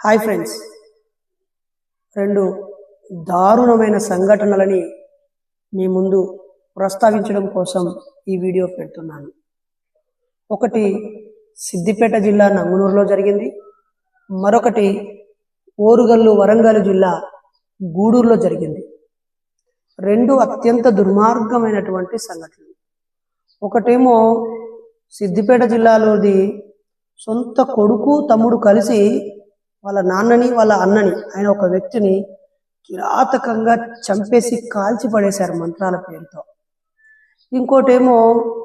Hi friends రెండు దారుణమైన సంఘటనలని మీ ముందు ప్రస్తావించడం కోసం ఈ వీడియో పెడుతున్నాను. ఒకటి సిద్దిపేట జిల్లా నంగునూరులో జరిగింది. మరొకటి ఓరుగల్లు వరంగల్ జిల్లా గూడూరులో జరిగింది. రెండు అత్యంత దుర్మార్గమైనటువంటి సంఘటనలు. ఒకటేమో సిద్దిపేట జిల్లాలోది సొంత కొడుకు తమ్ముడు కలిసి వాళ్ళ నాన్నని వాళ్ళ అన్నని ఆయన ఒక వ్యక్తిని కిరాతకంగా చంపేసి కాల్చి పడేశారు మంత్రాల పేరుతో. ఇంకోటేమో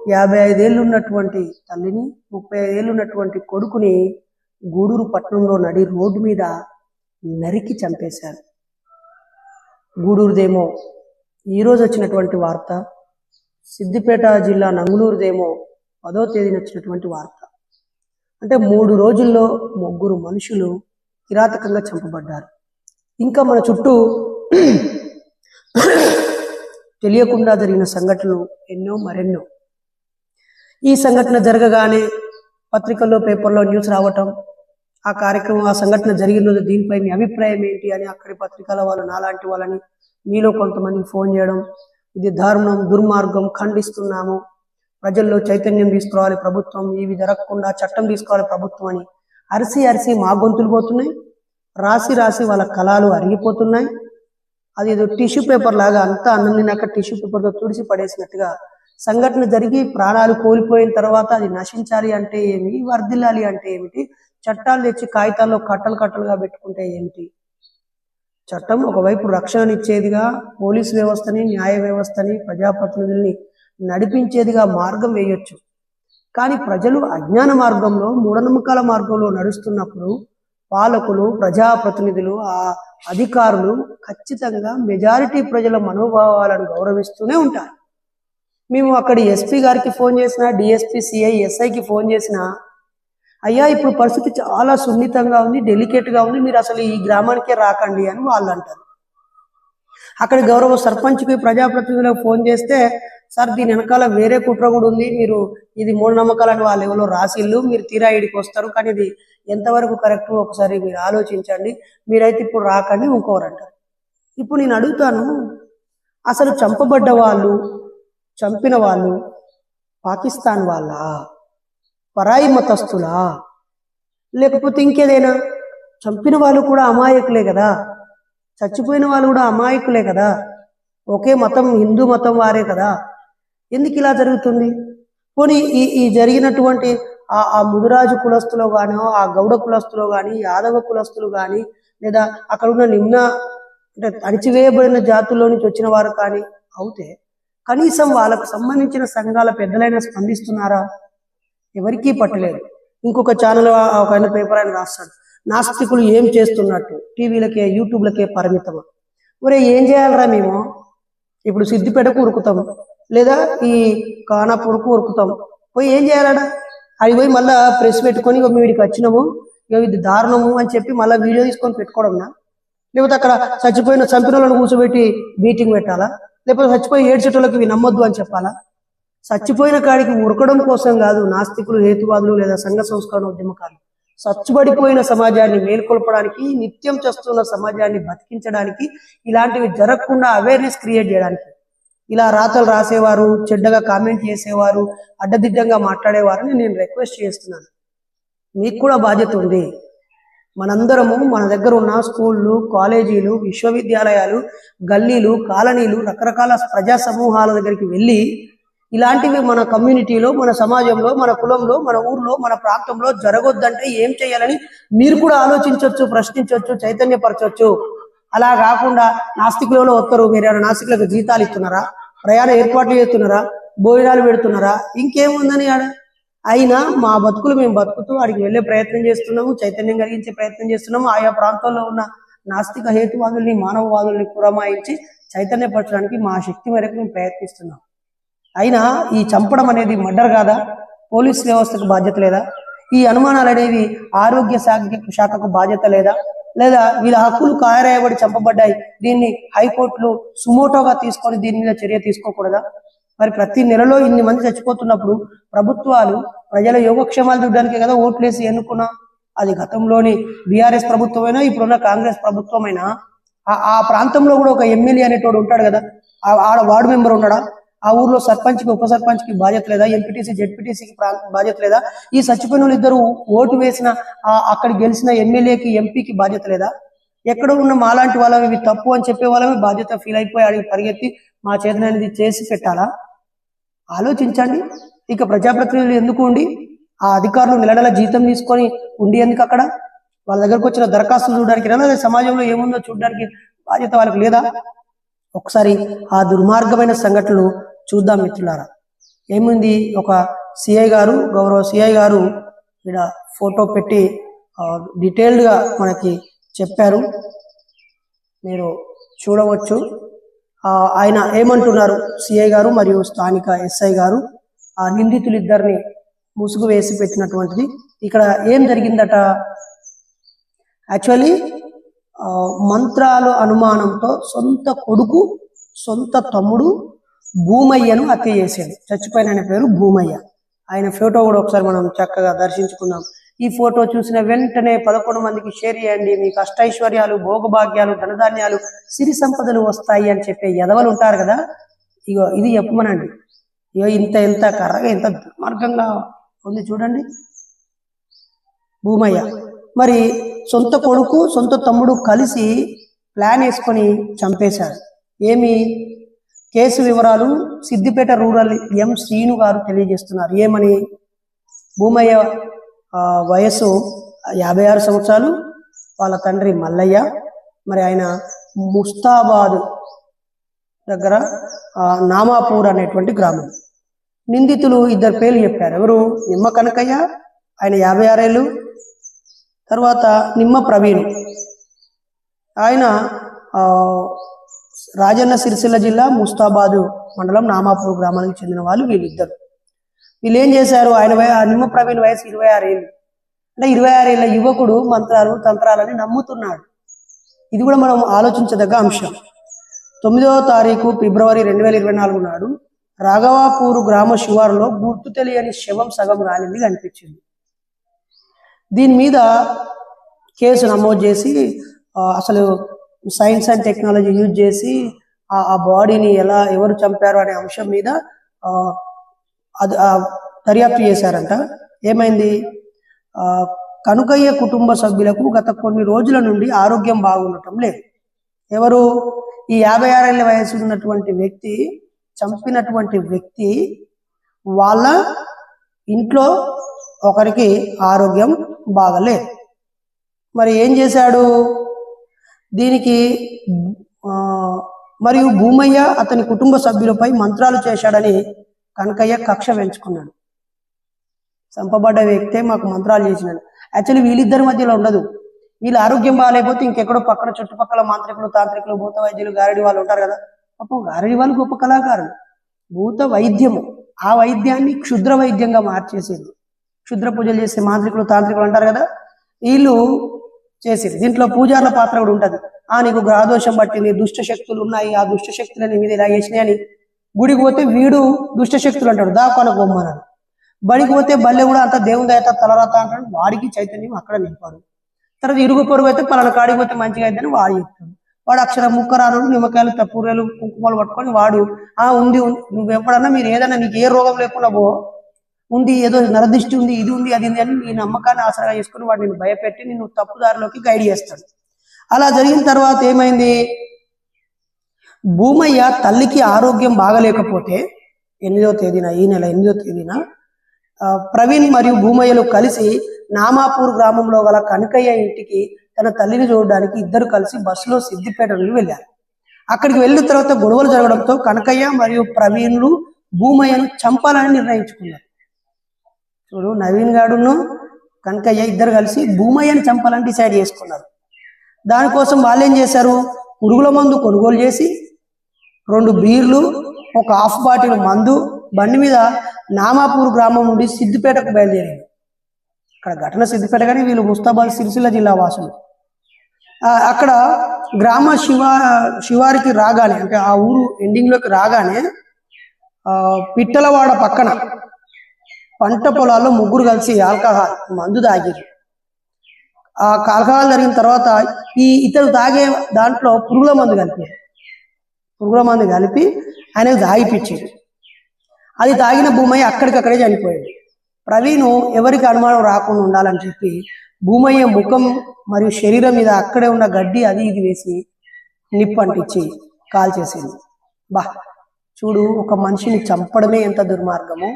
యాభై ఐదేళ్ళు ఉన్నటువంటి తల్లిని ముప్పై ఐదేళ్ళు ఉన్నటువంటి కొడుకుని గూడూరు పట్టణంలో నడి రోడ్డు మీద నరికి చంపేశారు. గూడూరుదేమో ఈరోజు వచ్చినటువంటి వార్త సిద్దిపేట జిల్లా నంగులూరుదేమో పదో తేదీన వచ్చినటువంటి వార్త. అంటే మూడు రోజుల్లో ముగ్గురు మనుషులు కిరాతకంగా చంపబడ్డారు. ఇంకా మన చుట్టూ తెలియకుండా జరిగిన సంఘటనలు ఎన్నో మరెన్నో. ఈ సంఘటన జరగగానే పత్రికల్లో పేపర్లో న్యూస్ రావటం ఆ కార్యక్రమం ఆ సంఘటన జరిగిన రోజు దీనిపై మీ అభిప్రాయం ఏంటి అని అక్కడి పత్రికల వాళ్ళు నాలాంటి వాళ్ళని మీలో కొంతమందికి ఫోన్ చేయడం ఇది దారుణం దుర్మార్గం ఖండిస్తున్నాము. ప్రజల్లో చైతన్యం తీసుకురావాలి ప్రభుత్వం ఇవి జరగకుండా చట్టం తీసుకోవాలి ప్రభుత్వం అని అరిసి అరిసి మా గొంతులు పోతున్నాయి. రాసి రాసి వాళ్ళ కళాలు అరిగిపోతున్నాయి. అది ఏదో టిష్యూ పేపర్ లాగా అంతా అన్నం తిన్నాక టిష్యూ పేపర్తో తుడిచి పడేసినట్టుగా సంఘటన జరిగి ప్రాణాలు కోల్పోయిన తర్వాత అది నశించాలి అంటే ఏమి? వర్ధిల్లాలి అంటే ఏమిటి? చట్టాలు తెచ్చి కాగితాల్లో కట్టలు కట్టలుగా పెట్టుకుంటే ఏమిటి? చట్టం ఒకవైపు రక్షణనిచ్చేదిగా పోలీస్ వ్యవస్థని న్యాయ వ్యవస్థని ప్రజాప్రతినిధుల్ని నడిపించేదిగా మార్గం వేయొచ్చు. కానీ ప్రజలు అజ్ఞాన మార్గంలో మూఢనమ్మకాల మార్గంలో నడుస్తున్నప్పుడు పాలకులు ప్రజాప్రతినిధులు ఆ అధికారులు ఖచ్చితంగా మెజారిటీ ప్రజల మనోభావాలను గౌరవిస్తూనే ఉంటారు. మేము అక్కడి ఎస్పీ గారికి ఫోన్ చేసినా డిఎస్పీ సిఐ ఎస్ఐకి ఫోన్ చేసినా అయ్యా ఇప్పుడు పరిస్థితి చాలా సున్నితంగా ఉంది డెలికేట్గా ఉంది మీరు అసలు ఈ గ్రామానికే రాకండి అని వాళ్ళు అంటారు అక్కడ గౌరవ సర్పంచ్కి ప్రజాప్రతినిధులకు ఫోన్ చేస్తే సార్ దీని వెనకాల వేరే కుట్ర కూడా ఉంది. మీరు ఇది మూఢనమ్మకాలని వాళ్ళు ఎవరో రాసిల్లు మీరు తీరా ఇడికి వస్తారు. కానీ ఇది ఎంతవరకు కరెక్ట్ ఒకసారి మీరు ఆలోచించండి. మీరైతే ఇప్పుడు రాకండి ఇంకోరంటారు ఇప్పుడు నేను అడుగుతాను అసలు చంపబడ్డ వాళ్ళు చంపిన వాళ్ళు పాకిస్తాన్ వాళ్ళ? పరాయి మతస్థులా? లేకపోతే ఇంకేదైనా? చంపిన వాళ్ళు కూడా అమాయకులే కదా? చచ్చిపోయిన వాళ్ళు కూడా అమాయకులే కదా. ఒకే మతం హిందూ మతం వారే కదా. ఎందుకు ఇలా జరుగుతుంది? పోనీ ఈ ఈ జరిగినటువంటి ఆ ఆ ముదురాజు కులస్తులో గానో ఆ గౌడ కులస్తులో కానీ యాదవ కులస్తులు కానీ లేదా అక్కడ ఉన్న నిమ్న అంటే అణిచివేయబడిన జాతుల్లో నుంచి వచ్చిన వారు కానీ అవుతే కనీసం వాళ్ళకు సంబంధించిన సంఘాల పెద్దలైన స్పందిస్తున్నారా? ఎవరికీ పట్టలేదు. ఇంకొక ఛానల్ ఒక ఆయన పేపర్ ఆయన రాస్తాడు. నాస్తికులు ఏం చేస్తున్నట్టు? టీవీలకే యూట్యూబ్లకే పరిమితం ఒరే ఏం చేయాలరా మేము? ఇప్పుడు సిద్దిపేటకు ఉరుకుతాం లేదా ఈ కానాపూర్కు ఉరుకుతాం పోయి ఏం చేయాలడా అది పోయి మళ్ళా ప్రెస్ పెట్టుకొని ఇక మేము వచ్చినాము. ఇక ఇది దారుణము అని చెప్పి మళ్ళీ వీడియో తీసుకొని పెట్టుకోవడంనా లేకపోతే అక్కడ చచ్చిపోయిన చంపిన వాళ్ళని కూర్చోబెట్టి మీటింగ్ పెట్టాలా? లేకపోతే చచ్చిపోయి ఏడ్చేటోళ్ళకి ఇవి నమ్మొద్దు అని చెప్పాలా? చచ్చిపోయిన కాడికి ఉరకడం కోసం కాదు నాస్తికులు హేతువాదులు లేదా సంఘ సంస్కరణ ఉద్యమకారులు. సచ్చుబడిపోయిన సమాజాన్ని మేల్కొల్పడానికి నిత్యం చేస్తున్న సమాజాన్ని బతికించడానికి ఇలాంటివి జరగకుండా అవేర్నెస్ క్రియేట్ చేయడానికి. ఇలా రాతలు రాసేవారు చెడ్డగా కామెంట్ చేసేవారు అడ్డదిడ్డంగా మాట్లాడేవారని నేను రిక్వెస్ట్ చేస్తున్నాను. మీకు కూడా బాధ్యత ఉంది. మనందరము మన దగ్గర ఉన్న స్కూళ్ళు కాలేజీలు విశ్వవిద్యాలయాలు గల్లీలు కాలనీలు రకరకాల ప్రజా సమూహాల దగ్గరికి వెళ్ళి ఇలాంటివి మన కమ్యూనిటీలో మన సమాజంలో మన కులంలో మన ఊర్లో మన ప్రాంతంలో జరగొద్దంటే ఏం చేయాలని మీరు కూడా ఆలోచించవచ్చు ప్రశ్నించవచ్చు చైతన్యపరచవచ్చు అలా కాకుండా నాస్తికులలో వస్తారు మీరు నాస్తికులకు జీతాలు ఇస్తున్నారా? ప్రయాణ ఏర్పాట్లు చేస్తున్నారా? భోజనాలు పెడుతున్నారా? ఇంకేముందని ఆడ? అయినా మా బతుకులు మేము బతుకుతూ అడిగి వెళ్ళే ప్రయత్నం చేస్తున్నాము చైతన్యం కలిగించే ప్రయత్నం చేస్తున్నాము. ఆయా ప్రాంతాల్లో ఉన్న నాస్తిక హేతువాదుల్ని మానవవాదుల్ని పురమాయించి చైతన్యపరచడానికి మా శక్తి మేరకు మేము ప్రయత్నిస్తున్నాం. అయినా ఈ చంపడం అనేది మర్డర్ కాదా? పోలీస్ వ్యవస్థకు బాధ్యత లేదా? ఈ అనుమానాలు అనేవి ఆరోగ్య శాఖ శాఖకు బాధ్యత లేదా? లేదా వీళ్ళ హక్కులు కాయరాయబడి చంపబడ్డాయి. దీన్ని హైకోర్టులు సుమోటోగా తీసుకొని దీని మీద చర్య తీసుకోకూడదా? మరి ప్రతి నెలలో ఇన్ని మంది చచ్చిపోతున్నప్పుడు ప్రభుత్వాలు ప్రజల యోగక్షేమాలు చూడడానికే కదా ఓట్లేసి ఎన్నుకున్నా? అది గతంలోని బీఆర్ఎస్ ప్రభుత్వమైనా ఇప్పుడున్న కాంగ్రెస్ ప్రభుత్వమైనా? ఆ- ఆ ప్రాంతంలో కూడా ఒక ఎమ్మెల్యే అనేటోడు ఉంటాడు కదా? ఆడ వార్డు మెంబర్ ఉన్నాడా? ఆ ఊర్లో సర్పంచ్కి ఉప సర్పంచ్కి బాధ్యత లేదా? ఎంపీటీసీ జెడ్పీటీసీకి బాధ్యత లేదా? ఈ చచ్చిపోయిన వాళ్ళు ఇద్దరు ఓటు వేసిన ఆ- అక్కడ గెలిచిన ఎమ్మెల్యేకి ఎంపీకి బాధ్యత లేదా? ఎక్కడ ఉన్న మాలాంటి వాళ్ళవి ఇవి తప్పు అని చెప్పే వాళ్ళమే బాధ్యత ఫీల్ అయిపోయి అడిగి పరిగెత్తి మా చేతనైనది చేసి పెట్టాలా? ఆలోచించండి. ఇక ప్రజాప్రతినిధులు ఎందుకు ఉండి ఆ అధికారులు నెల నెల జీతం తీసుకొని ఉండి ఎందుకు అక్కడ? వాళ్ళ దగ్గరకు వచ్చిన దరఖాస్తులు చూడడానికి లేదా సమాజంలో ఏముందో చూడడానికి బాధ్యత వాళ్ళకి లేదా? ఒకసారి ఆ దుర్మార్గమైన సంఘటనలు చూద్దాం మిత్రులారా. ఏముంది? ఒక సిఐ గారు గౌరవ సిఐ గారు ఇక్కడ ఫోటో పెట్టి డీటెయిల్డ్గా గా మనకి చెప్పారు. మీరు చూడవచ్చు. ఆయన ఏమంటున్నారు? సిఐ గారు మరియు స్థానిక ఎస్ఐ గారు ఆ నిందితులు ఇద్దరిని ముసుగు వేసి పెట్టినటువంటిది. ఇక్కడ ఏం జరిగిందట? యాక్చువల్లీ మంత్రాలు అనుమానంతో సొంత కొడుకు సొంత తమ్ముడు భూమయ్యను హత్య చేశాడు. చచ్చిపోయిన ఆయన పేరు భూమయ్య. ఆయన ఫోటో కూడా ఒకసారి మనం చక్కగా దర్శించుకుందాం. ఈ ఫోటో చూసిన వెంటనే పదకొండు మందికి షేర్ చేయండి. మీకు అష్టైశ్వర్యాలు భోగభాగ్యాలు ధనధాన్యాలు సిరి సంపదలు వస్తాయి అని చెప్పే ఎదవలు ఉంటారు కదా? ఇగో ఇది చెప్పమనండి. ఇగో ఇంత ఎంత కర్రగా ఇంత దుర్మార్గంగా ఉంది చూడండి. భూమయ్య. మరి సొంత కొడుకు సొంత తమ్ముడు కలిసి ప్లాన్ వేసుకొని చంపేశారు. ఏమి? కేసు వివరాలు సిద్దిపేట రూరల్ ఎం శ్రీను గారు తెలియజేస్తున్నారు. ఏమని? భూమయ్య వయసు యాభై ఆరు సంవత్సరాలు. వాళ్ళ తండ్రి మల్లయ్య. మరి ఆయన ముస్తాబాద్ దగ్గర నామాపూర్ అనేటువంటి గ్రామం. నిందితులు ఇద్దరు పేర్లు చెప్పారు. ఎవరు? నిమ్మ కనకయ్య ఆయన యాభై ఆరేళ్ళు. తర్వాత నిమ్మ ప్రవీణ్. ఆయన రాజన్న సిరిసిల్ల జిల్లా ముస్తాబాదు మండలం నామాపూర్ గ్రామానికి చెందిన వాళ్ళు వీళ్ళిద్దరు. వీళ్ళు ఏం చేశారు? ఆయన ఆ నిమ్మ ప్రవీణ్ వయసు ఇరవై ఆరేళ్ళు. అంటే ఇరవై ఆరేళ్ళ యువకుడు మంత్రాలు తంత్రాలని నమ్ముతున్నాడు. ఇది కూడా మనం ఆలోచించదగ్గ అంశం. తొమ్మిదవ తారీఖు ఫిబ్రవరి రెండు వేల ఇరవై నాలుగు నాడు రాఘవాపూరు గ్రామ శివారులో గుర్తు తెలియని శవం సగం రాలింది కనిపించింది. దీని మీద కేసు నమోదు చేసి అసలు సైన్స్ అండ్ టెక్నాలజీ యూజ్ చేసి ఆ ఆ బాడీని ఎలా ఎవరు చంపారు అనే అంశం మీద ఆ, అది దర్యాప్తు చేశారంట. ఏమైంది? ఆ, కనుకయ్య కుటుంబ సభ్యులకు గత కొన్ని రోజుల నుండి ఆరోగ్యం బాగుండటం లేదు. ఎవరు? ఈ యాభై ఆరేళ్ళ వయసు ఉన్నటువంటి వ్యక్తి చంపినటువంటి వ్యక్తి వాళ్ళ ఇంట్లో ఒకరికి ఆరోగ్యం బాగలేదు. మరి ఏం చేశాడు? దీనికి మరియు భూమయ్య అతని కుటుంబ సభ్యులపై మంత్రాలు చేశాడని కనకయ్య కక్ష పెంచుకున్నాడు చంపబడ్డ వ్యక్తే మాకు మంత్రాలు చేసినాడు. యాక్చువల్లీ వీళ్ళిద్దరి మధ్యలో ఉండదు. వీళ్ళ ఆరోగ్యం బాగాలేకపోతే ఇంకెక్కడో పక్కన చుట్టుపక్కల మాంత్రికులు తాంత్రికులు భూత వైద్యులు గారడి వాళ్ళు ఉంటారు కదా. పాపం గారడి వాళ్ళు గొప్ప కళాకారులు. భూత వైద్యము ఆ వైద్యాన్ని క్షుద్ర వైద్యంగా మార్చేసేది. క్షుద్ర పూజలు చేసే మాంత్రికులు తాంత్రికులు అంటారు కదా. వీళ్ళు చేసేది. దీంట్లో పూజార్ల పాత్ర కూడా ఉంటది. ఆ నీకు గ్రహదోషం పట్టింది దుష్ట శక్తులు ఉన్నాయి. ఆ దుష్ట శక్తులు నీ మీద ఇలా చేసినాయి అని గుడికి పోతే వీడు దుష్ట శక్తులు అంటాడు. దాకొన బొమ్మన్నాడు బడికి పోతే బల్లె కూడా అంత దేవుని దయత తలరాత అంటాడు. వాడికి చైతన్యం అక్కడ నింపాడు. తర్వాత ఇరుగు పొరుగు అయితే పలానా కాడికి పోతే మంచిగా అయిద్దని వాడు చెప్తాడు. వాడు అక్షర ముక్కరాను నిమ్మకాయలు తప్పురేలు కుంకుమలు పట్టుకొని వాడు ఆ ఉంది ఉంది. నువ్వు ఎప్పుడన్నా మీరు ఏదైనా నీకు ఏ రోగం లేకుండా పో. ఉంది ఏదో నరదృష్టి ఉంది ఇది ఉంది అది ఉంది అని నీ నమ్మకాన్ని ఆసరాగా చేసుకుని వాడు నిన్ను భయపెట్టి నిన్ను తప్పుదారిలోకి గైడ్ చేస్తాడు. అలా జరిగిన తర్వాత ఏమైంది? భూమయ్య తల్లికి ఆరోగ్యం బాగలేకపోతే ఎనిమిదో తేదీన ఈ నెల ఎనిమిదో తేదీన ప్రవీణ్ మరియు భూమయ్యలు కలిసి నామాపూర్ గ్రామంలో గల కనకయ్య ఇంటికి తన తల్లిని చూడడానికి ఇద్దరు కలిసి బస్సులో సిద్దిపేట నుండి వెళ్ళారు. అక్కడికి వెళ్ళిన తర్వాత గొడవలు జరగడంతో కనకయ్య మరియు ప్రవీణ్లు భూమయ్యను చంపాలని నిర్ణయించుకున్నారు. చూడు నవీన్ గాడును కనకయ్య ఇద్దరు కలిసి భూమయ్యని చంపాలని డిసైడ్ చేసుకున్నారు. దానికోసం వాళ్ళు ఏం చేశారు? పురుగుల మందు కొనుగోలు చేసి రెండు బీర్లు ఒక హాఫ్ బాటిల్ మందు బండి మీద నామాపూర్ గ్రామం నుండి సిద్దిపేటకు బయలుదేరారు. అక్కడ ఘటన సిద్దిపేట కానీ వీళ్ళు ముస్తాబాద్ సిరిసిల్ల జిల్లా వాసులు. అక్కడ గ్రామ శివ శివారికి రాగానే అంటే ఆ ఊరు ఎండింగ్లోకి రాగానే పిట్టలవాడ పక్కన పంట పొలాల్లో ముగ్గురు కలిసి ఆల్కహాల్ మందు తాగారు ఆ కాలకాలం జరిగిన తర్వాత ఈ ఇతరు తాగే దాంట్లో పురుగుల మందు కలిపారు పురుగుల మందు కలిపి ఆయనకు తాగిపించారు అది తాగిన భూమయ్య అక్కడికక్కడే చనిపోయాడు. ప్రవీణ్ ఎవరికి అనుమానం రాకుండా ఉండాలని చెప్పి భూమయ్య ముఖం మరియు శరీరం మీద అక్కడే ఉన్న గడ్డి అది ఇది వేసి నిప్పు అంటించి కాల్ చేసింది బా చూడు ఒక మనిషిని చంపడమే ఎంత దుర్మార్గము.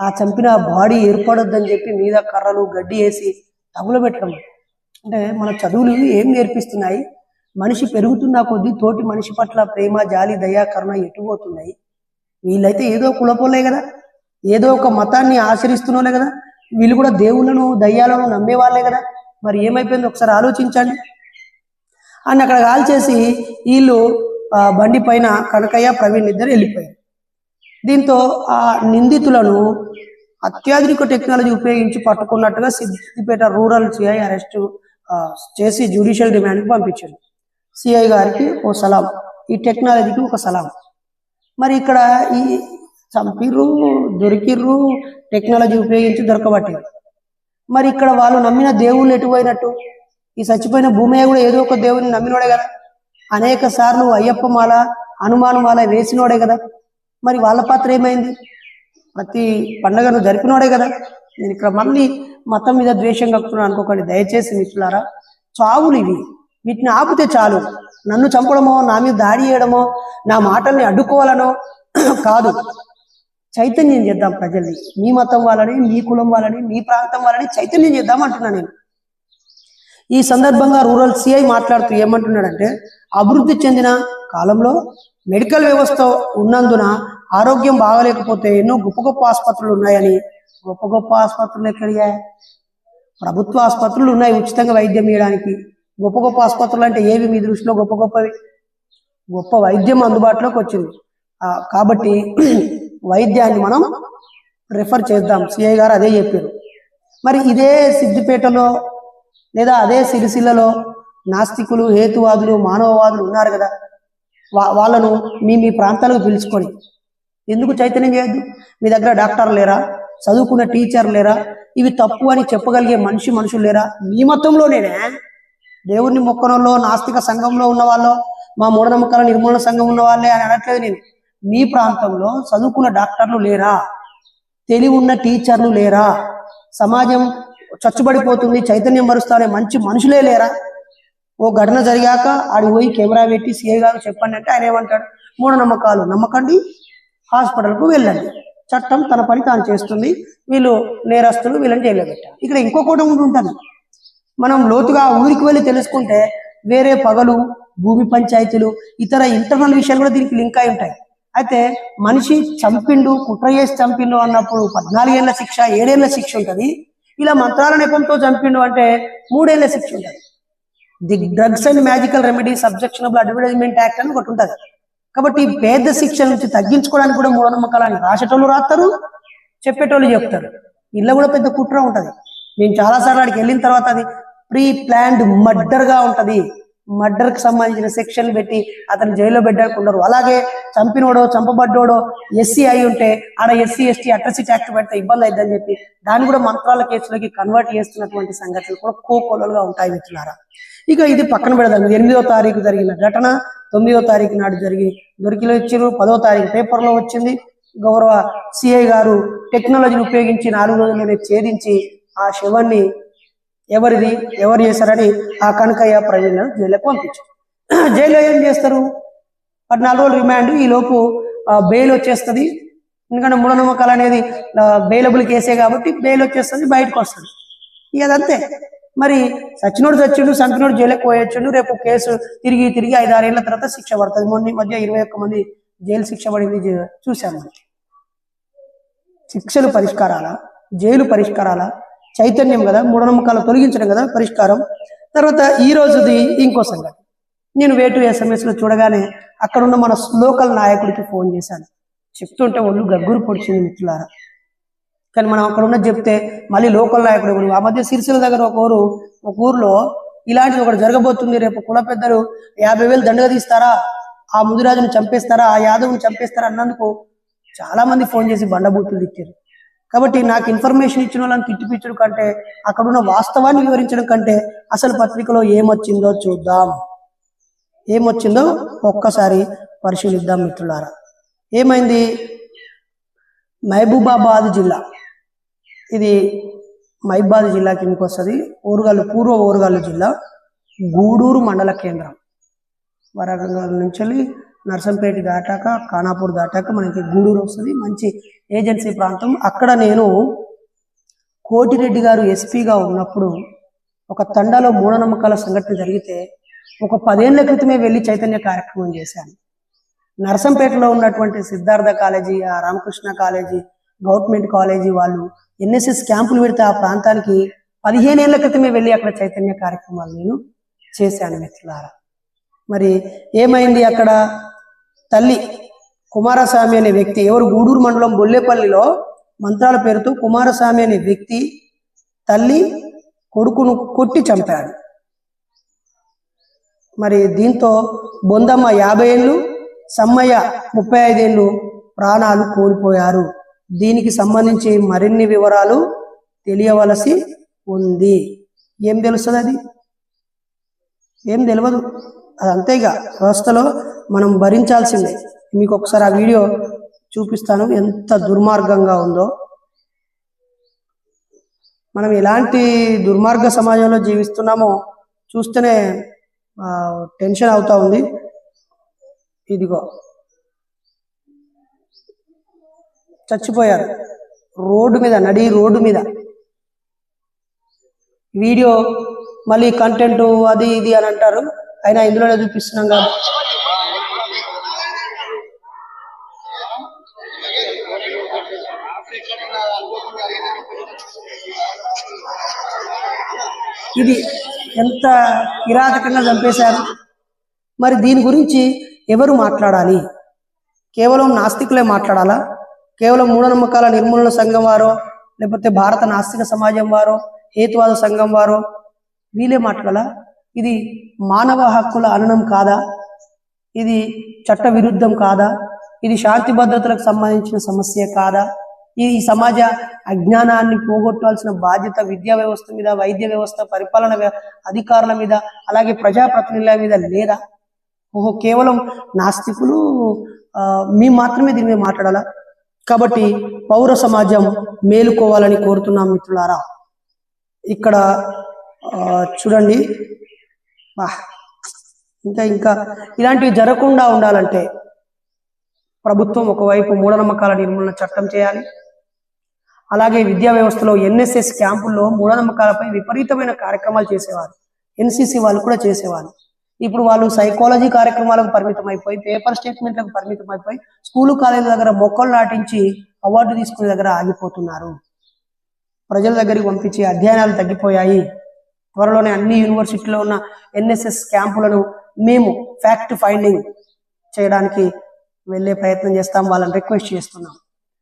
ఆ చంపిన బాడీ ఏర్పడొద్దని చెప్పి మీద కర్రలు గడ్డి వేసి తగులబెట్టడం. అంటే మన చదువులు ఏం నేర్పిస్తున్నాయి? మనిషి పెరుగుతున్న కొద్దీ తోటి మనిషి పట్ల ప్రేమ జాలి దయా కరుణ ఎటుపోతున్నాయి వీళ్ళైతే ఏదో కులపోలే కదా? ఏదో ఒక మతాన్ని ఆచరిస్తున్నోలే కదా? వీళ్ళు కూడా దేవుళ్ళను దయ్యాలను నమ్మేవాళ్ళే కదా? మరి ఏమైపోయింది? ఒకసారి ఆలోచించండి. అని అక్కడ కాల్ చేసి వీళ్ళు ఆ, బండి పైన కనకయ్య ప్రవీణ్ ఇద్దరు వెళ్ళిపోయారు. దీంతో ఆ నిందితులను అత్యాధునిక టెక్నాలజీ ఉపయోగించి పట్టుకున్నట్టుగా సిద్దిపేట రూరల్ సిఐ అరెస్ట్ చేసి జ్యుడిషియల్ రిమాండ్కి పంపించారు. సిఐ గారికి ఓ సలాం. ఈ టెక్నాలజీకి ఒక సలాం. మరి ఇక్కడ ఈ చంపిర్రు దొరికిర్రు టెక్నాలజీ ఉపయోగించి దొరకబట్టారు మరి ఇక్కడ వాళ్ళు నమ్మిన దేవుళ్ళు ఎటుపోయినట్టు ఈ చచ్చిపోయిన భూమి కూడా ఏదో ఒక దేవుని నమ్మినోడే కదా. అనేక సార్లు అయ్యప్ప మాల హనుమాన్ మాల వేసినోడే కదా. మరి వాళ్ళ పాత్ర ఏమైంది? ప్రతి పండుగను జరిపినోడే కదా. నేను ఇక్కడ మళ్ళీ మతం మీద ద్వేషం కక్కుతున్నాను అనుకోకండి. దయచేసి మిత్రులారా చావులు ఇవి. వీటిని ఆపితే చాలు. నన్ను చంపడమో నా మీద దాడి చేయడమో నా మాటల్ని అడ్డుకోవాలనో కాదు. చైతన్యం చేద్దాం ప్రజల్ని. మీ మతం వాళ్ళని మీ కులం వాళ్ళని మీ ప్రాంతం వాళ్ళని చైతన్యం చేద్దాం అంటున్నా నేను. ఈ సందర్భంగా రూరల్ సిఐ మాట్లాడుతూ ఏమంటున్నాడంటే అభివృద్ధి చెందిన కాలంలో మెడికల్ వ్యవస్థ ఉన్నందున ఆరోగ్యం బాగలేకపోతే ఎన్నో గొప్ప గొప్ప ఆసుపత్రులు ఉన్నాయని. గొప్ప గొప్ప ఆసుపత్రులు ఎక్కడియా ప్రభుత్వ ఆసుపత్రులు ఉన్నాయి ఉచితంగా వైద్యం ఇవ్వడానికి. గొప్ప గొప్ప ఆసుపత్రులు అంటే ఏవి మీ దృష్టిలో గొప్ప గొప్పవి? గొప్ప వైద్యం అందుబాటులోకి వచ్చింది. కాబట్టి వైద్యాన్ని మనం రిఫర్ చేద్దాం. సిఐ గారు అదే చెప్పారు. మరి ఇదే సిద్దిపేటలో లేదా అదే సిరిసిల్లలో నాస్తికులు హేతువాదులు మానవవాదులు ఉన్నారు కదా. వా- వాళ్ళను మీ మీ ప్రాంతాలకు పిలుచుకొని. ఎందుకు చైతన్యం చేయొద్దు? మీ దగ్గర డాక్టర్ లేరా? చదువుకున్న టీచర్ లేరా? ఇవి తప్పు అని చెప్పగలిగే మనిషి మనుషులు లేరా? మీ మతంలోనేనే దేవుణ్ణి మొక్కనంలో నాస్తిక సంఘంలో ఉన్న వాళ్ళు మా మూఢనమ్మకాల నిర్మూలన సంఘం ఉన్న వాళ్ళే అని అనట్లేదు నేను. మీ ప్రాంతంలో చదువుకున్న డాక్టర్లు లేరా? తెలివి ఉన్న టీచర్లు లేరా? సమాజం చచ్చుబడిపోతుంది చైతన్యం మరుస్తానే మంచి మనుషులే లేరా? ఓ ఘటన జరిగాక ఆడి పోయి కెమెరా పెట్టి సీఏ గారు చెప్పండి అంటే ఆయన ఏమంటాడు? మూఢనమ్మకాలు నమ్మకండి హాస్పిటల్కు వెళ్ళండి. చట్టం తన పని తాను చేస్తుంది. వీళ్ళు నేరస్తులు వీళ్ళని జైల్లో పెట్టారు. ఇక్కడ ఇంకో కూడా ఉండి ఉంటుంది. మనం లోతుగా ఊరికి వెళ్ళి తెలుసుకుంటే వేరే పగలు భూమి పంచాయతీలు ఇతర ఇంటర్నల్ విషయాలు కూడా దీనికి లింక్ అయి ఉంటాయి. అయితే మనిషి చంపిండు కుట్ర చేసి చంపిండు అన్నప్పుడు పద్నాలుగేళ్ళ శిక్ష ఏడేళ్ళ శిక్ష ఉంటుంది. ఇలా మంత్రాల నెపంతో చంపిండు అంటే మూడేళ్ళ శిక్ష ఉంటుంది. The drugs and magical remedy objectionable advertisement act అని ఒకటి ఉంటుంది. కాబట్టి పేద శిక్ష నుంచి తగ్గించుకోవడానికి కూడా మూఢనమ్మకాలని రాసేటోళ్ళు రాస్తారు చెప్పేటోళ్ళు చెప్తారు. ఇళ్ళ కూడా పెద్ద కుట్ర ఉంటది. నేను చాలా సార్లు అక్కడికి వెళ్ళిన తర్వాత అది ప్రీ ప్లాన్డ్ మర్డర్గా ఉంటది. మర్డర్కి సంబంధించిన సెక్షన్లు పెట్టి అతను జైల్లో పెట్టాడుకుంటారు అలాగే చంపినోడో చంపబడ్డోడో ఎస్సీ అయి ఉంటే ఆడ ఎస్సీ ఎస్టీ అట్రసిటీ యాక్ట్ పెడితే ఇబ్బంది అయిద్దని చెప్పి దాన్ని కూడా మంత్రాల కేసులకి కన్వర్ట్ చేస్తున్నటువంటి సంఘటనలు కూడా కోకొలలుగా ఉంటాయి మిత్రులారా. ఇక ఇది పక్కన పెడదాం. ఎనిమిదో తారీఖు జరిగిన ఘటన. తొమ్మిదో తారీఖు నాడు జరిగి దొరికిలో ఇచ్చారు పదో తారీఖు పేపర్లో వచ్చింది. గౌరవ సిఐ గారు టెక్నాలజీని ఉపయోగించి నాలుగు రోజుల్లోనే ఛేదించి ఆ శవాన్ని ఎవరిది ఎవరు చేశారని ఆ కనకయ్య ప్రవీణ్ జైలుకు పంపించారు. జైల్లో ఏం చేస్తారు? పద్నాలుగు రోజులు రిమాండ్. ఈ లోపు బెయిల్ వచ్చేస్తుంది. ఎందుకంటే మూఢనమ్మకాలు అనేది బెయిలబుల్ కేసే కాబట్టి బెయిల్ వచ్చేస్తుంది బయటకు వస్తుంది. ఇక అదంతే. మరి సచ్చినోడు సచ్చిండు సంపినోడు జైలుకి పోయొచ్చిండు రేపు కేసు తిరిగి తిరిగి ఐదు తర్వాత శిక్ష పడుతుంది. మొన్న మధ్య ఇరవై ఒక్క మంది జైలు శిక్ష పడింది జై- మనం. శిక్షలు పరిష్కారాలా జైలు పరిష్కారాలా చైతన్యం కదా మూఢనమ్మకాలు తొలగించడం కదా పరిష్కారం. తర్వాత ఈ రోజుది ఇంకో సంగతి. నేను వేటు ఎస్ఎంఎస్లో చూడగానే అక్కడున్న మన లోకల్ నాయకుడికి ఫోన్ చేశాను. చెప్తుంటే ఒళ్ళు గగ్గురు పొడిచింది మిత్రులారా. కానీ మనం అక్కడ ఉన్నది చెప్తే మళ్ళీ లోకల్ నాయకుడు ఆ మధ్య సిరిసిల దగ్గర ఒక ఊరు ఒక ఊర్లో ఇలాంటిది ఒకటి జరగబోతుంది. రేపు కుల పెద్దలు యాభై వేలు దండగా తీస్తారా? ఆ ముదిరాజుని చంపేస్తారా? ఆ యాదవ్ని చంపేస్తారా? అన్నందుకు చాలా మంది ఫోన్ చేసి బండబూతులు తిట్టారు. కాబట్టి నాకు ఇన్ఫర్మేషన్ ఇచ్చిన వాళ్ళని తిట్టిపించడం కంటే అక్కడ ఉన్న వాస్తవాన్ని వివరించడం కంటే అసలు పత్రికలో ఏమొచ్చిందో చూద్దాం. ఏమొచ్చిందో ఒక్కసారి పరిశీలిద్దాం మిత్రులారా. ఏమైంది? మహబూబాబాద్ జిల్లా. ఇది మైబాద్ జిల్లా కిందకి వస్తుంది. ఊరుగాలు పూర్వ ఓరుగల్లు జిల్లా గూడూరు మండల కేంద్రం. వరంగల్ నుంచి వెళ్ళి నర్సంపేట దాటాక ఖానాపూర్ దాటాక మనకి గూడూరు వస్తుంది. మంచి ఏజెన్సీ ప్రాంతం. అక్కడ నేను కోటిరెడ్డి గారు ఎస్పీగా ఉన్నప్పుడు ఒక తండాలో మూఢనమ్మకాల సంఘటన జరిగితే ఒక పదేళ్ళ క్రితమే వెళ్ళి చైతన్య కార్యక్రమం చేశాను. నర్సంపేటలో ఉన్నటువంటి సిద్ధార్థ కాలేజీ ఆ రామకృష్ణ కాలేజీ గవర్నమెంట్ కాలేజీ వాళ్ళు ఎన్ఎస్ఎస్ క్యాంపులు పెడితే ఆ ప్రాంతానికి పదిహేను ఏళ్ళ క్రితమే వెళ్ళి అక్కడ చైతన్య కార్యక్రమాలు నేను చేశాను మిత్రులారా. మరి ఏమైంది అక్కడ? తల్లి కుమారస్వామి అనే వ్యక్తి ఎవరు? గూడూరు మండలం బొల్లేపల్లిలో మంత్రాల పేరుతో కుమారస్వామి అనే వ్యక్తి తల్లి కొడుకును కొట్టి చంపాడు. మరి దీంతో బొందమ్మ యాభై ఏళ్ళు సమ్మయ్య ముప్పై ఐదేళ్ళు ప్రాణాలు కోల్పోయారు. దీనికి సంబంధించి మరిన్ని వివరాలు తెలియవలసి ఉంది. ఏం తెలుస్తుంది అది? ఏం తెలియదు అది అంతేగా. వ్యవస్థలో మనం భరించాల్సిందే. మీకు ఒకసారి ఆ వీడియో చూపిస్తాను. ఎంత దుర్మార్గంగా ఉందో. మనం ఎలాంటి దుర్మార్గ సమాజంలో జీవిస్తున్నామో చూస్తేనే టెన్షన్ అవుతా ఉంది. ఇదిగో. చచ్చిపోయారు. రోడ్డు మీద నడి రోడ్డు మీద. వీడియో మళ్ళీ కంటెంట్ అది ఇది అని అంటారు. అయినా ఇందులోనే చూపిస్తున్నాం కదా. ఇది ఎంత కిరాతకంగా చంపేశారు. మరి దీని గురించి ఎవరు మాట్లాడాలి? కేవలం నాస్తికులే మాట్లాడాలా? కేవలం మూఢనమ్మకాల నిర్మూలన సంఘం వారో లేకపోతే భారత నాస్తిక సమాజం వారో హేతువాద సంఘం వారో వీలే మాట్లాడాలా? ఇది మానవ హక్కుల అననం కాదా? ఇది చట్ట విరుద్ధం కాదా? ఇది శాంతి భద్రతలకు సంబంధించిన సమస్య కాదా? ఈ సమాజ అజ్ఞానాన్ని పోగొట్టాల్సిన బాధ్యత విద్యా వ్యవస్థ మీద వైద్య వ్యవస్థ పరిపాలన అధికారుల మీద అలాగే ప్రజాప్రతినిధుల మీద లేదా? ఓహో కేవలం నాస్తికులు ఆ, మేము మాత్రమే దీని మీద మాట్లాడాలా? కాబట్టి పౌర సమాజం మేలుకోవాలని కోరుతున్నాం మిత్రులారా. ఇక్కడ ఆ, చూడండి. ఇంకా ఇంకా ఇలాంటివి జరగకుండా ఉండాలంటే ప్రభుత్వం ఒకవైపు మూఢనమ్మకాల నిర్మూలన చట్టం చేయాలి. అలాగే విద్యా వ్యవస్థలో ఎన్ఎస్ఎస్ క్యాంపుల్లో మూఢనమ్మకాలపై విపరీతమైన కార్యక్రమాలు చేసేవారు. ఎన్సిసి వాళ్ళు కూడా చేసేవారు. ఇప్పుడు వాళ్ళు సైకాలజీ కార్యక్రమాలకు పరిమితం అయిపోయి పేపర్ స్టేట్మెంట్లకు పరిమితం అయిపోయి స్కూలు కాలేజీల దగ్గర మొక్కలు నాటించి అవార్డు తీసుకునే దగ్గర ఆగిపోతున్నారు. ప్రజల దగ్గరికి పంపించి అధ్యయనాలు తగ్గిపోయాయి. త్వరలోనే అన్ని యూనివర్సిటీలో ఉన్న ఎన్ఎస్ఎస్ క్యాంపులను మేము ఫ్యాక్ట్ ఫైండింగ్ చేయడానికి వెళ్ళే ప్రయత్నం చేస్తాం వాళ్ళని రిక్వెస్ట్ చేస్తున్నాం.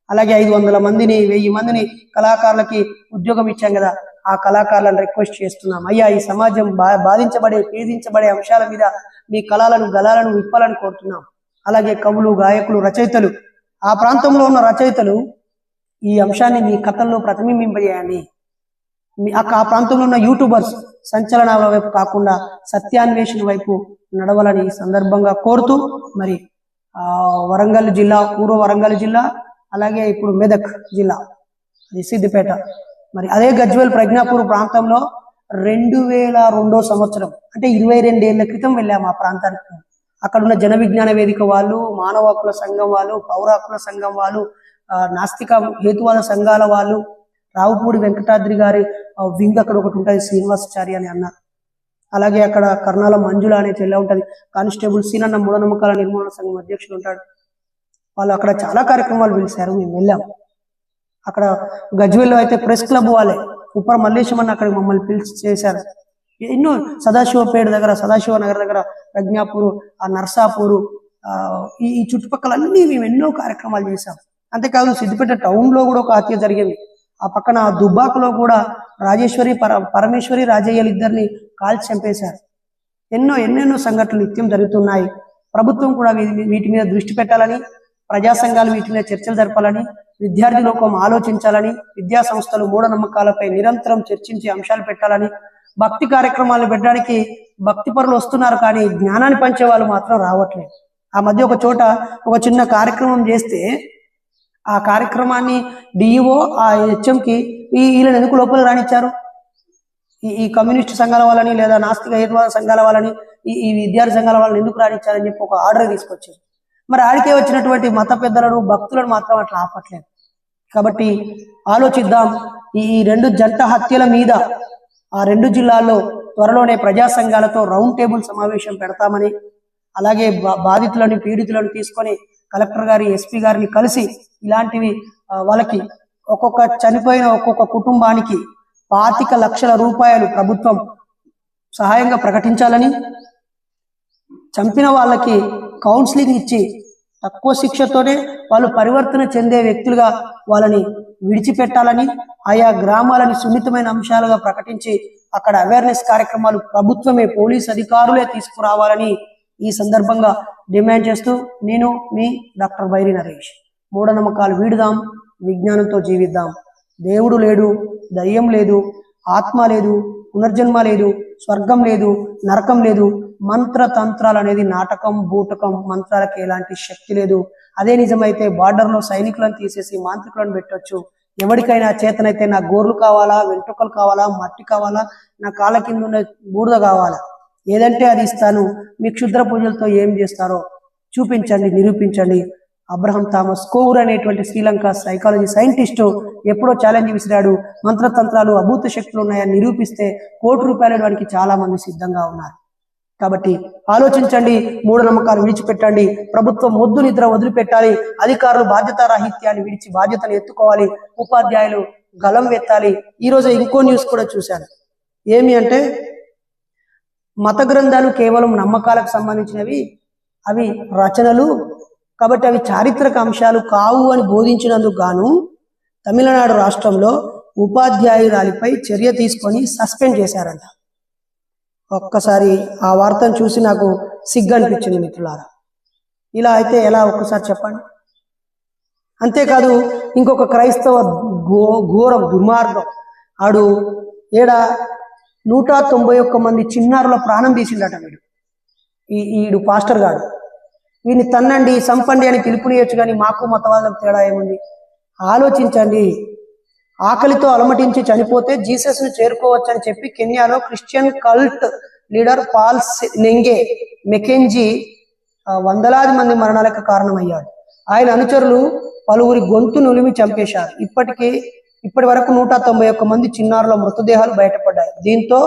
అలాగే ఐదు వందల మందిని వెయ్యి మందిని కళాకారులకి ఉద్యోగం ఇచ్చాం కదా ఆ కళాకారులను రిక్వెస్ట్ చేస్తున్నాం. అయ్యా ఈ సమాజం బా బాధించబడే పీడించబడే అంశాల మీద మీ కళలను గలాలను విప్పాలని కోరుతున్నాం. అలాగే కవులు గాయకులు రచయితలు. ఆ ప్రాంతంలో ఉన్న రచయితలు ఈ అంశాన్ని మీ కథల్లో ప్రతిబింబింపజేయండి. మీ ఆ ఆ ప్రాంతంలో ఉన్న యూట్యూబర్స్ సంచలనాల వైపు కాకుండా సత్యాన్వేషణ వైపు నడవాలని ఈ సందర్భంగా కోరుతూ మరి ఆ వరంగల్ జిల్లా పూర్వ వరంగల్ జిల్లా అలాగే ఇప్పుడు మెదక్ జిల్లా అది సిద్దిపేట. మరి అదే గజ్వేల్ ప్రజ్ఞాపూర్ ప్రాంతంలో రెండు వేల రెండో సంవత్సరం అంటే ఇరవై రెండేళ్ళ క్రితం వెళ్ళాము ఆ ప్రాంతానికి. అక్కడ ఉన్న జన విజ్ఞాన వేదిక వాళ్ళు మానవ హక్కుల సంఘం వాళ్ళు పౌర హక్కుల సంఘం వాళ్ళు నాస్తిక హేతువాద సంఘాల వాళ్ళు రావుపూడి వెంకటాద్రి గారి వింగ్ అక్కడ ఒకటి ఉంటుంది శ్రీనివాసాచారి అని అన్న. అలాగే అక్కడ కర్ణాల మంజుల అనే చెల్లె ఉంటుంది. కానిస్టేబుల్ సీనన్న మూఢనమ్మకాల నిర్మూలన సంఘం అధ్యక్షుడు ఉంటాడు. వాళ్ళు అక్కడ చాలా కార్యక్రమాలు పిలిచారు మేము వెళ్ళాం. అక్కడ గజ్వేల్లో అయితే ప్రెస్ క్లబ్ వాళ్ళే. ఉప్పర మల్లేశం అన్న అక్కడికి మమ్మల్ని పిలిచి చేశారు. ఎన్నో సదాశివపేట దగ్గర సదాశివ నగర్ దగ్గర ప్రజ్ఞాపూర్ ఆ నర్సాపూరు ఆ, ఈ ఈ చుట్టుపక్కల అన్ని మేము ఎన్నో కార్యక్రమాలు చేశాం. అంతేకాదు సిద్దిపేట టౌన్లో కూడా ఒక హత్య జరిగింది. ఆ పక్కన దుబ్బాకలో కూడా రాజేశ్వరి పర పరమేశ్వరి రాజయ్యలు ఇద్దరిని కాల్చి చంపేశారు. ఎన్నో ఎన్నెన్నో సంఘటనలు నిత్యం జరుగుతున్నాయి. ప్రభుత్వం కూడా వీటి మీద దృష్టి పెట్టాలని ప్రజా సంఘాలు వీటి మీద చర్చలు జరపాలని విద్యార్థి లోకం ఆలోచించాలని విద్యా సంస్థలు మూఢనమ్మకాలపై నిరంతరం చర్చించి అంశాలు పెట్టాలని భక్తి కార్యక్రమాలు పెట్టడానికి భక్తి పరులు వస్తున్నారు కానీ జ్ఞానాన్ని పంచే వాళ్ళు మాత్రం రావట్లేదు. ఆ మధ్య ఒక చోట ఒక చిన్న కార్యక్రమం చేస్తే ఆ కార్యక్రమాన్ని డిఈఓ ఆ హెచ్ఎంకి ఈ వీళ్ళని ఎందుకు లోపల రానిచ్చారు? ఈ ఈ కమ్యూనిస్ట్ సంఘాల వాళ్ళని లేదా నాస్తిక హేతువాద సంఘాల వాళ్ళని ఈ ఈ విద్యార్థి సంఘాల వాళ్ళని ఎందుకు రానిచ్చారని చెప్పి ఒక ఆర్డర్ తీసుకొచ్చారు. మరి ఆడికే వచ్చినటువంటి మత పెద్దలను భక్తులను మాత్రం అట్లా ఆపట్లేదు. కాబట్టి ఆలోచిద్దాం ఈ రెండు జంట హత్యల మీద ఆ రెండు జిల్లాల్లో త్వరలోనే ప్రజా సంఘాలతో రౌండ్ టేబుల్ సమావేశం పెడతామని అలాగే బా- బాధితులను పీడితులను తీసుకొని కలెక్టర్ గారి ఎస్పీ గారిని కలిసి ఇలాంటివి వాళ్ళకి ఒక్కొక్క చనిపోయిన ఒక్కొక్క కుటుంబానికి పాతిక లక్షల రూపాయలు ప్రభుత్వం సహాయంగా ప్రకటించాలని చంపిన వాళ్ళకి కౌన్సిలింగ్ ఇచ్చి తక్కువ శిక్షతోనే వాళ్ళు పరివర్తన చెందే వ్యక్తులుగా వాళ్ళని విడిచిపెట్టాలని ఆయా గ్రామాలని సున్నితమైన అంశాలుగా ప్రకటించి అక్కడ అవేర్నెస్ కార్యక్రమాలు ప్రభుత్వమే పోలీస్ అధికారులే తీసుకురావాలని ఈ సందర్భంగా డిమాండ్ చేస్తూ నేను మీ డాక్టర్ బైరి నరేష్. మూఢనమ్మకాలు వీడుదాం విజ్ఞానంతో జీవిద్దాం. దేవుడు లేడు దయ్యం లేదు ఆత్మ లేదు పునర్జన్మ లేదు స్వర్గం లేదు నరకం లేదు మంత్ర తంత్రాలు అనేది నాటకం బూటకం మంత్రాలకి ఎలాంటి శక్తి లేదు. అదే నిజమైతే బార్డర్లో సైనికులను తీసేసి మాంత్రికులను పెట్టొచ్చు. ఎవరికైనా చేతనైతే నా గోర్లు కావాలా వెంట్రుకలు కావాలా మట్టి కావాలా నా కాళ్ళ కింద ఉన్న బూడిద కావాలా? ఏదంటే అది ఇస్తాను. మీ క్షుద్ర పూజలతో ఏం చేస్తారో చూపించండి నిరూపించండి. అబ్రహం థామస్ కోవూర్ అనేటువంటి శ్రీలంక సైకాలజీ సైంటిస్టు ఎప్పుడో ఛాలెంజ్ విసిరాడు. మంత్రతంత్రాలు అభూత శక్తులు ఉన్నాయని నిరూపిస్తే కోటి రూపాయలు వాడికి చాలా మంది సిద్ధంగా ఉన్నారు. కాబట్టి ఆలోచించండి మూఢ నమ్మకాలు విడిచిపెట్టండి ప్రభుత్వం మొద్దు నిద్ర వదిలిపెట్టాలి అధికారులు బాధ్యత రాహిత్యాన్ని విడిచి బాధ్యతను ఎత్తుకోవాలి ఉపాధ్యాయులు గలం వెత్తాలి. ఈ రోజు ఇంకో న్యూస్ కూడా చూశాను. ఏమి అంటే మత గ్రంథాలు కేవలం నమ్మకాలకు సంబంధించినవి అవి రచనలు కాబట్టి అవి చారిత్రక అంశాలు కావు అని బోధించినందుకు గాను తమిళనాడు రాష్ట్రంలో ఉపాధ్యాయురాలిపై చర్య తీసుకొని సస్పెండ్ చేశారంట. ఒక్కసారి ఆ వార్తను చూసి నాకు సిగ్గు అనిపించింది మిత్రులారా. ఇలా అయితే ఎలా ఒక్కసారి చెప్పండి? అంతేకాదు ఇంకొక క్రైస్తవ ఘో ఘోర దుర్మార్గం. ఆడు ఏడ నూట తొంభై ఒక్క మంది చిన్నారుల ప్రాణం తీసిండట వీడు. ఈ ఈడు పాస్టర్ గాడు. వీడిని తన్నండి సంపండి అని పిలుపునియచ్చు కానీ మాకు మతవాదం తేడా ఏముంది? ఆలోచించండి. ఆకలితో అలమటించి చనిపోతే జీసస్ను చేరుకోవచ్చని చెప్పి కెన్యాలో క్రిస్టియన్ కల్ట్ లీడర్ పాల్ నెంగే మెకెంజీ వందలాది మంది మరణాలకు కారణమయ్యాడు. ఆయన అనుచరులు పలువురి గొంతు నులిమి చంపేశారు. ఇప్పటికీ ఇప్పటి వరకు నూట తొంభై ఒక్క మంది చిన్నారుల మృతదేహాలు బయటపడ్డాయి. దీంతో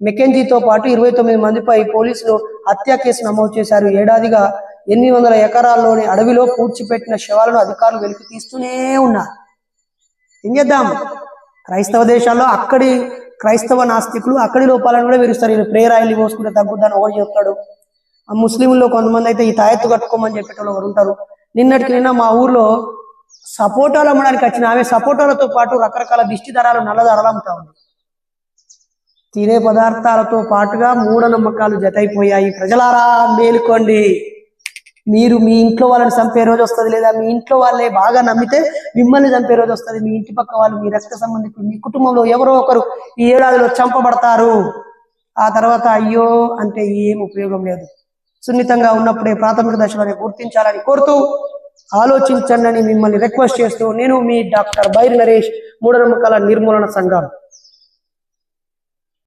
మెకెంజీతో పాటు ఇరవై తొమ్మిది మందిపై పోలీసులు హత్య కేసు నమోదు చేశారు. ఏడాదిగా ఎనిమిది వందల ఎకరాల్లోని అడవిలో పూడ్చిపెట్టిన శవాలను అధికారులు వెలికి తీస్తూనే ఉన్నారు. ఏం చేద్దాం క్రైస్తవ దేశాల్లో అక్కడి క్రైస్తవ నాస్తికులు అక్కడి లోపాలను కూడా విరుస్తారు. వీళ్ళు ప్రేయర్ ఆయిల్ పోసుకుంటే తగ్గుద్దని ఒకటి చెప్తాడు. ఆ ముస్లింలో కొంతమంది అయితే ఈ తాయత్తు కట్టుకోమని చెప్పేటోళ్ళు ఒకరు ఉంటారు. నిన్నటికి నిన్న మా ఊర్లో సపోటాలు అమ్మడానికి వచ్చిన ఆమె సపోటాలతో పాటు రకరకాల దిష్టి దరాలు నల్ల ధరలు అమ్ముతా ఉంది. తినే పదార్థాలతో పాటుగా మూఢనమ్మకాలు జతైపోయాయి. ప్రజలారా మేలుకోండి. మీరు మీ ఇంట్లో వాళ్ళని చంపే రోజు వస్తుంది లేదా? మీ ఇంట్లో వాళ్ళే బాగా నమ్మితే మిమ్మల్ని చంపే రోజు వస్తుంది. మీ ఇంటి పక్క వాళ్ళు మీ రక్త సంబంధికులు మీ కుటుంబంలో ఎవరో ఒకరు ఈ ఏడాదిలో చంపబడతారు. ఆ తర్వాత అయ్యో అంటే ఏం ఉపయోగం లేదు. సున్నితంగా ఉన్నప్పుడే ప్రాథమిక దశలోనే గుర్తించాలని కోరుతూ ఆలోచించండి మిమ్మల్ని రిక్వెస్ట్ చేస్తూ నేను మీ డాక్టర్ బైర్ నరేష్ మూఢనమ్మకాల నిర్మూలన సంఘం.